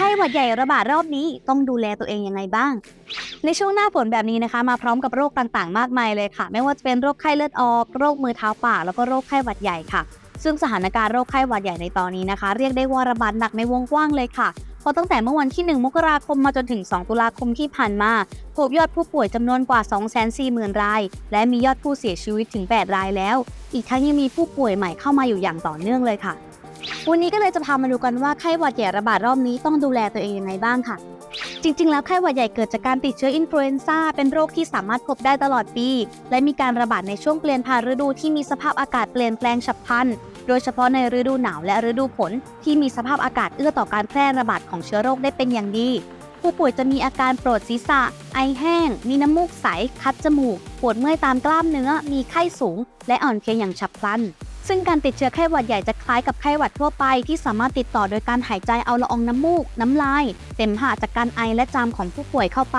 ไข้หวัดใหญ่ระบาดรอบนี้ต้องดูแลตัวเองยังไงบ้าง ในช่วงหน้าฝนแบบนี้นะคะ มาพร้อมกับโรคต่างๆ มากมายเลยค่ะ ไม่ว่าจะเป็นโรคไข้เลือดออก โรคมือเท้าปากแล้วก็โรคไข้หวัดใหญ่ค่ะ ซึ่งสถานการณ์โรคไข้หวัดใหญ่ในตอนนี้นะคะ เรียกได้ว่าระบาดหนักในวงกว้างเลยค่ะเพราะตั้งแต่เมื่อวันที่ 1 มกราคมมาจนถึง 2 ตุลาคมที่ผ่านมา พบยอดผู้ป่วยจำนวนกว่า 240,000 ราย และมียอดผู้เสียชีวิตถึง 8 รายแล้ว อีกทั้งยังมีผู้ป่วยใหม่เข้ามาอยู่อย่างต่อเนื่องเลยค่ะ วันนี้ก็เลยจะพามาดูกันว่าไข้หวัดใหญ่ระบาดรอบนี้ต้องดูแลตัวเองยังไงบ้างค่ะ จริง ๆ แล้วไข้หวัดใหญ่เกิดจากการติดเชื้ออินฟลูเอนซ่าเป็นโรคที่สามารถพบได้ตลอดปี และมีการระบาดในช่วงเปลี่ยนผ่านฤดูที่มีสภาพอากาศเปลี่ยนแปลงฉับพลัน โดยเฉพาะในฤดูหนาวและฤดูฝนที่มีสภาพอากาศเอื้อต่อการแพร่ระบาดของเชื้อโรคได้เป็นอย่างดีผู้ป่วยจะมีอาการปวดศีรษะ ไอแห้ง มีน้ำมูกใส คัดจมูก ปวดเมื่อยตามกล้ามเนื้อ มีไข้สูง และอ่อนเพลียอย่างฉับพลัน ซึ่งการติดเชื้อไข้หวัดใหญ่จะคล้ายกับไข้หวัดทั่วไปที่สามารถติดต่อโดยการหายใจเอาละอองน้ำมูก น้ำลาย เสมหะจากการไอและจามของผู้ป่วยเข้าไป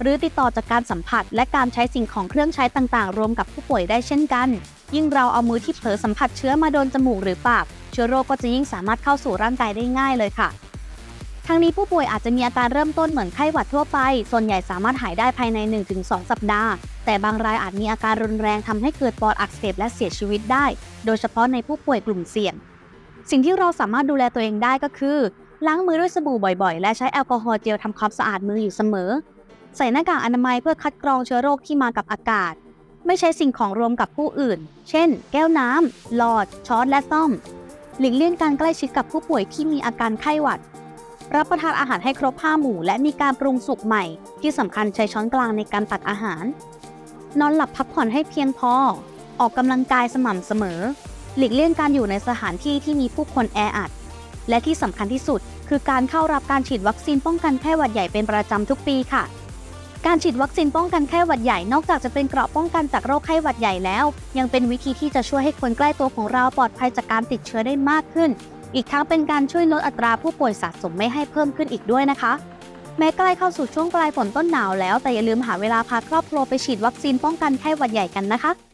หรือติดต่อจากการสัมผัส และการใช้สิ่งของเครื่องใช้ต่างๆ รวมกับผู้ป่วยได้เช่นกัน ยิ่งเราเอามือที่เผลอสัมผัสเชื้อมาโดนจมูกหรือปากเชื้อโรคก็จะยิ่งสามารถเข้าสู่ร่างกายได้ง่ายเลยค่ะทั้งนี้ผู้ป่วยอาจจะมีอาการเริ่มต้นเหมือนไข้หวัดทั่วไป ส่วนใหญ่สามารถหายได้ภายใน 1-2 สัปดาห์ แต่บางรายอาจมีอาการรุนแรงทำให้เกิดปอดอักเสบและเสียชีวิตได้ โดยเฉพาะในผู้ป่วยกลุ่มเสี่ยง สิ่งที่เราสามารถดูแลตัวเองได้ก็คือ ล้างมือด้วยสบู่บ่อยๆ และใช้แอลกอฮอล์เจลทำความสะอาดมืออยู่เสมอ ใส่หน้ากากอนามัยเพื่อคัดกรองเชื้อโรคที่มากับอากาศ ไม่ใช้สิ่งของรวมกับผู้อื่น เช่น แก้วน้ำหลอด ช้อนและซ่อม หลีกเลี่ยงการใกล้ชิดกับผู้ป่วยที่มีอาการไข้หวัดรับประทานอาหารให้ครบห้าหมู่และมีการปรุงสุกใหม่ ที่สำคัญใช้ช้อนกลางในการตักอาหาร นอนหลับพักผ่อนให้เพียงพอ ออกกำลังกายสม่ำเสมอ หลีกเลี่ยงการอยู่ในสถานที่ที่มีผู้คนแออัด และที่สำคัญที่สุด คือการเข้ารับการฉีดวัคซีนป้องกันไข้หวัดใหญ่เป็นประจำทุกปีค่ะ การฉีดวัคซีนป้องกันไข้หวัดใหญ่นอกจากจะเป็นเกราะป้องกันจากโรคไข้หวัดใหญ่แล้ว ยังเป็นวิธีที่จะช่วยให้คนใกล้ตัวของเราปลอดภัยจากการติดเชื้อได้มากขึ้น อีกทั้งเป็นการช่วยลดอัตราผู้ป่วยสะสมไม่ให้เพิ่มขึ้นอีกด้วยนะคะ แม้ใกล้เข้าสู่ช่วงปลายฝนต้นหนาวแล้วแต่อย่าลืมหาเวลาพาครอบครัวไปฉีดวัคซีนป้องกันไข้หวัดใหญ่กันนะคะ